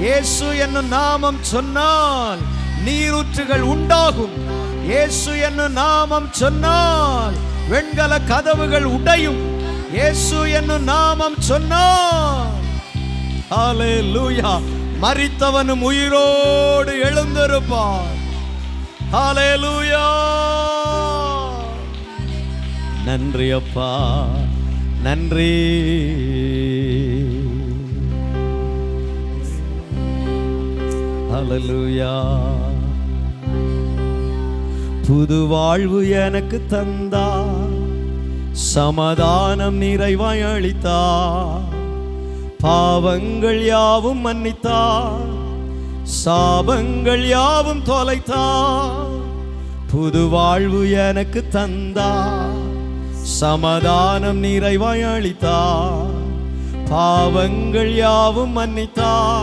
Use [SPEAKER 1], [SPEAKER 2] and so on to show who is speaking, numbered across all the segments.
[SPEAKER 1] இயேசு என்னும் நாமம் சொன்னால் நீரூற்றுகள் உண்டாகும். இயேசு என்னும் நாமம் சொன்னால் வெண்கல கதவுகள் உடையும். இயேசு என்னும் நாமம் சொன்னால் ஹalleluya. மரித்தவனும் உயிரோடு எழுந்திருப்பார் ஹalleluya. நன்றி அப்பா நன்றி. ஹalleluya புது வாழ்வு எனக்கு தந்தா. சமாதானம் நிறைவாய் அளித்தா. பாவங்கள் யாவும் மன்னித்தா. சாபங்கள் யாவும் தொலைத்தா. புது வாழ்வு எனக்கு தந்தா. சமாதானம் நிறைவாய் அளித்தா. பாவங்கள் யாவும் மன்னித்தா.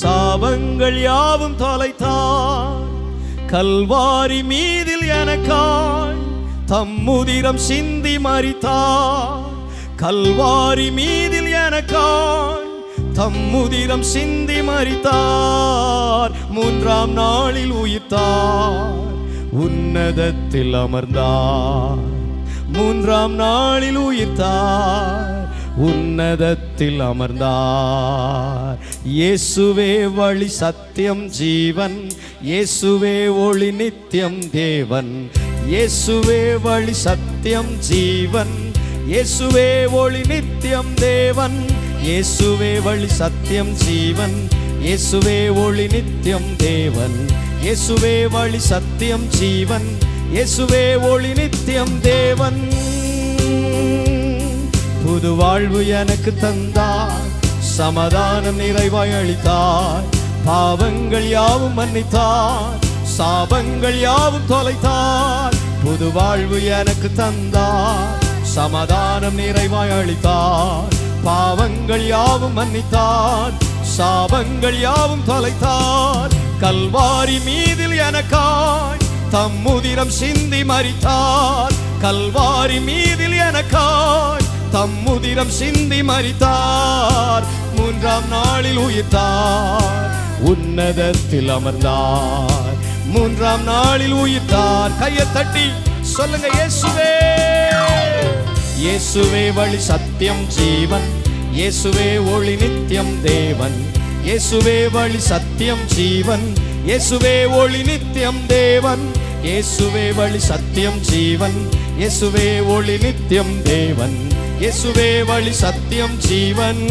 [SPEAKER 1] சாபங்கள் யாவும் தொலைத்தா கல்வாரி மீதில் எனக்காய் தம்முதிரம் சிந்தி மறித்தார். கல்வாரி மீதில் எனக்காய் தம்முதிரம் சிந்தி மறித்தார். மூன்றாம் நாளில் உயிர்த்தார். உன்னதத்தில் அமர்ந்தார். மூன்றாம் நாளில் உயிர்த்தார். உன்னதத்தில் அமர்ந்தார். இயேசுவே வழி சத்தியம் ஜீவன். இயேசுவே ஒளி நித்தியம் தேவன். இயேசுவே வழி சத்தியம் ஜீவன். இயேசுவே ஒளி நித்தியம் தேவன். இயேசுவே வழி சத்தியம் ஜீவன். இயேசுவே ஒளி நித்தியம் தேவன். இயேசுவே வழி சத்தியம் ஜீவன். இயேசுவே ஒளி நித்தியம் தேவன். புது வாழ்வு எனக்கு தந்தார். சமாதானம் நிறைவாய் அளித்தார். பாவங்கள் யாவும் மன்னித்தார். சாபங்கள் யாவும் தொலைத்தார். புது வாழ்வு எனக்கு தந்தார். சமாதானம் நிறைவாய் அளித்தார். பாவங்கள் யாவும் மன்னித்தார். சாபங்கள் யாவும் தொலைத்தார். கல்வாரி மீதில் எனக்காய். தம்முதிரம் சிந்தி மறித்தார் கல்வாரி மீதில் எனக்காய். தம்முதிரம் சிந்தி மறித்தார் மூன்றாம் நாளில் உயிர்த்தார். உன்னதத்தில் அமர்ந்தார். மூன்றாம் நாளில் உயிர்த்தார். கையை தட்டி சொல்லுங்க இயேசுவே இயேசுவே வழி சத்தியம் ஜீவன். இயேசுவே ஒளி நித்தியம் தேவன். இயேசுவே வழி சத்தியம் ஜீவன். இயேசுவே ஒளி நித்தியம் தேவன். இயேசுவே வழி சத்தியம் ஜீவன். இயேசுவே ஒளி நித்தியம் தேவன். இயேசுவே வழி சத்தியம் ஜீவன்.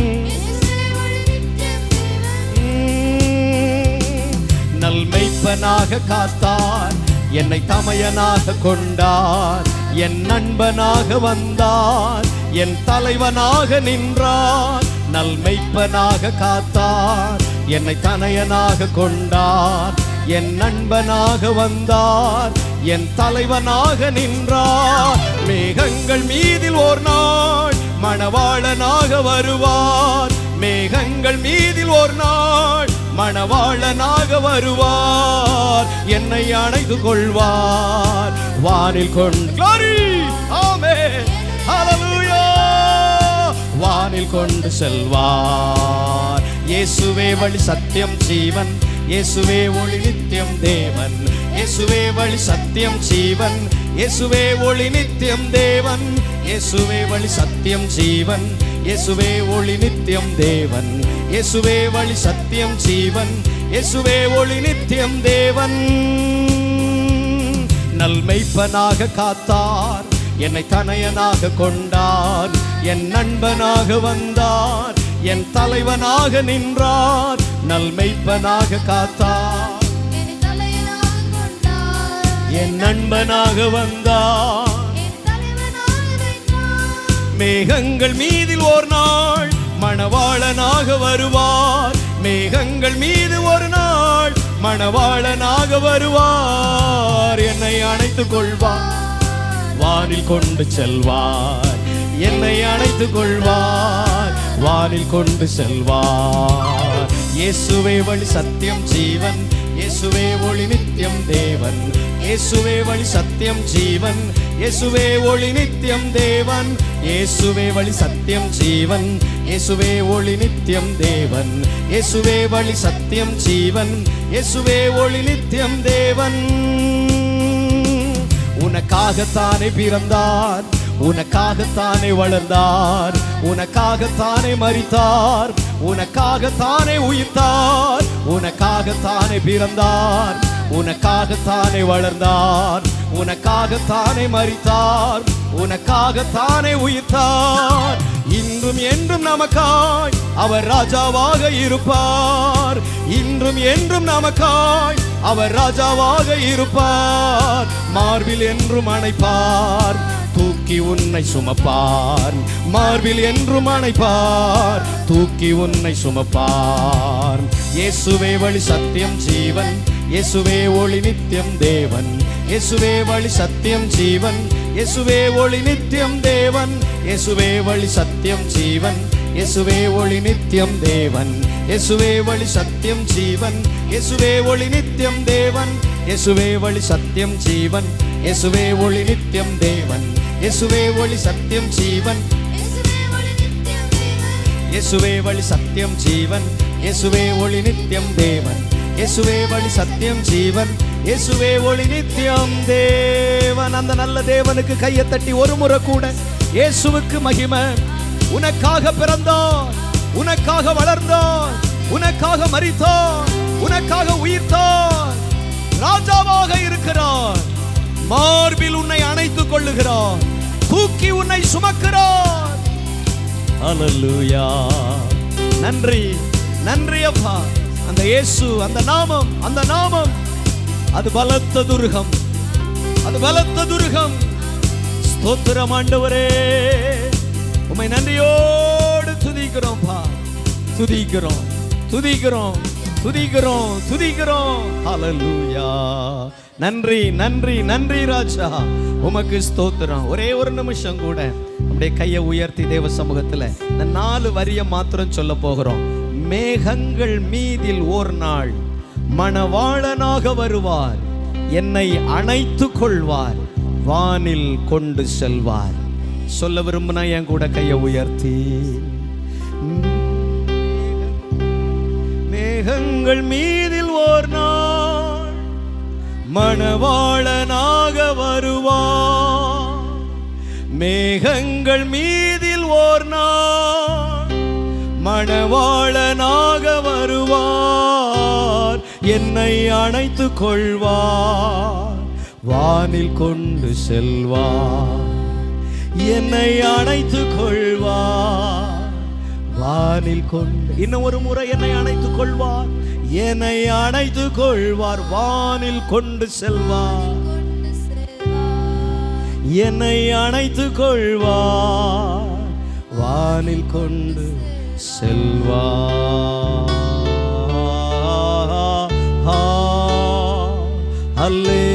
[SPEAKER 1] நல்மைப்பனாக காத்தார் என்னை தமையனாக கொண்டார் என் நண்பனாக வந்தார் என் தலைவனாக நின்றார் நல்மைப்பனாக காத்தார் என்னை தனையனாக கொண்டார் என் நண்பனாக வந்தார் என் தலைவனாக நின்றார். மேகங்கள் மீதில் ஓர் நாள் மணவாளனாக வருவார். மேகங்கள் மீதில் ஓர் நாள் மணவாளனாக வருவார். என்னை அணைத்து கொள்வார். வானில் கொண்டு Glory! வானில் கொண்டு செல்வார். இயேசுவே வழி சத்தியம் ஜீவன். இயேசுவே ஒளி நித்தியம் தேவன். இயேசுவே வழி சத்தியம் ஜீவன். இயேசுவே ஒளி நித்தியம் தேவன். இயேசுவே வழி சத்தியம் ஜீவன். இயேசுவே ஒளி நித்தியம் தேவன். இயேசுவே வழி சத்தியம் ஜீவன். இயேசுவே ஒளி நித்தியம் தேவன். நல்மைப்பனாக காத்தார். என்னை தனையனாக கொண்டார். என் நண்பனாக வந்தார். என் தலைவனாக நின்றார். நல்மைப்பனாக
[SPEAKER 2] கொண்டார்.
[SPEAKER 1] என் நண்பனாக
[SPEAKER 2] வைத்தார்.
[SPEAKER 1] மேகங்கள் மீதில் ஒரு நாள் மணவாளனாக வருவார். மேகங்கள் மீது ஒரு நாள் மணவாளனாக வருவார். என்னை அணைத்துக் கொள்வார். வானில் கொண்டு செல்வார். என்னை அணைத்துக் கொள்வார். வானில் கொண்டு செல்வார். இயேசுவே வழி சத்தியம் ஜீவன். இயேசுவே ஒளி நித்தியம் தேவன். இயேசுவே வழி சத்தியம் ஜீவன். இயேசுவே ஒளி நித்தியம் தேவன். இயேசுவே வழி சத்தியம் ஜீவன். இயேசுவே ஒளி நித்தியம் தேவன். இயேசுவே வழி சத்தியம் ஜீவன். இயேசுவே ஒளி நித்தியம் தேவன். உனக்காகத்தானே பிறந்தார் உனக்காகத்தானே வளர்ந்தார் உனக்காகத்தானே மறித்தார் உனக்காகத்தானே உயிர்த்தார் உனக்காகத்தானே பிறந்தார் உனக்காகத்தானே வளர்ந்தார் உனக்காகத்தானே மறித்தார் உனக்காகத்தானே உயிர்த்தார். இன்றும் என்றும் நமக்காய் அவர் ராஜாவாக இருப்பார். இன்றும் என்றும் நமக்காய் அவர் ராஜாவாக இருப்பார். மார்பில் என்றும் அணைப்பார். தூக்கி உன்னை சுமப்பார். மார்பில் என்றும் அணைப்பார். தூக்கி உன்னை சுமப்பார். இயேசுவே வழி சத்தியம் ஜீவன். இயேசுவே ஒளி நித்தியம் தேவன். இயேசுவே வழி சத்தியம் ஜீவன். இயேசுவே ஒளி நித்தியம் தேவன். இயேசுவே வழி சத்தியம் ஜீவன். இயேசுவே ஒளி நித்தியம் தேவன். இயேசுவே வழி சத்தியம் ஜீவன். இயேசுவே ஒளி நித்தியம் தேவன். இயேசுவே வழி சத்தியம் ஜீவன். இயேசுவே ஒளி நித்தியம் தேவன். இயேசுவே ஒளி சத்தியம் ஜீவன்.
[SPEAKER 2] இயேசுவே
[SPEAKER 1] வழி சத்தியம் ஜீவன். இயேசுவே ஒளி நித்தியம் தேவன். இயேசுவே வழி சத்தியம் ஜீவன். இயேசுவே ஒளி நித்தியம் தேவன். அந்த நல்ல தேவனுக்கு கையை தட்டி ஒரு முறை கூட இயேசுவுக்கு மகிமை. உனக்காக பிறந்தார் உனக்காக வளர்ந்தார் உனக்காக மரித்தார் உனக்காக உயிர்த்தார் ராஜாவாக இருக்கிறார் மார்பில் உன்னை அணைத்துக் கொள்ளுகிறார் தூக்கி உன்னை சுமக்கிறார் ஹalleluya. நன்றி நன்றி அப்பா. அந்த இயேசு அந்த நாமம் அந்த நாமம். அது பலத்த துருகம் அது பலத்த துருகம். ஸ்தோத்திரம் ஆண்டவரே. உம்மை நன்றியோடு துதிக்கிறோம்ப்பா துதிக்கிறோம் துதிக்கிறோம் துதிக்கிறோம் துதிக்கிறோம். ஹalleluya. நன்றி நன்றி நன்றி ராஜா. உமக்கு ஸ்தோத்திரம். ஒரே ஒரு நிமிஷம் கூட. அப்படியே கையை உயர்த்தி தேவ சமூகத்துல இந்த நாலு வரிய மாத்திரம் சொல்ல போகிறோம். மேகங்கள் மீதில் ஓர் நாள். மணவாளனாக வருவார். என்னை அணைத்து கொள்வார். வானில் கொண்டு செல்வார். சொல்ல விரும்பினா என் கூட கையை உயர்த்தி. மேகங்கள் மீதில் ஓர் நாள். மணவாளனாக வருவா மேகங்கள் மீதில் ஓர் நாள் மணவாளனாக வருவார். என்னை அணைத்து கொள்வார். வானில் கொண்டு செல்வார். என்னை அணைத்து கொள்வார். வானில் கொண்டு இன்னும் ஒரு முறை என்னை அணைத்துக் கொள்வார். என்னை அணைத்து கொள்வார் வானில் கொண்டு செல்வார். என்னை அணைத்து கொள்வார் வானில் கொண்டு செல்வார். அல்லே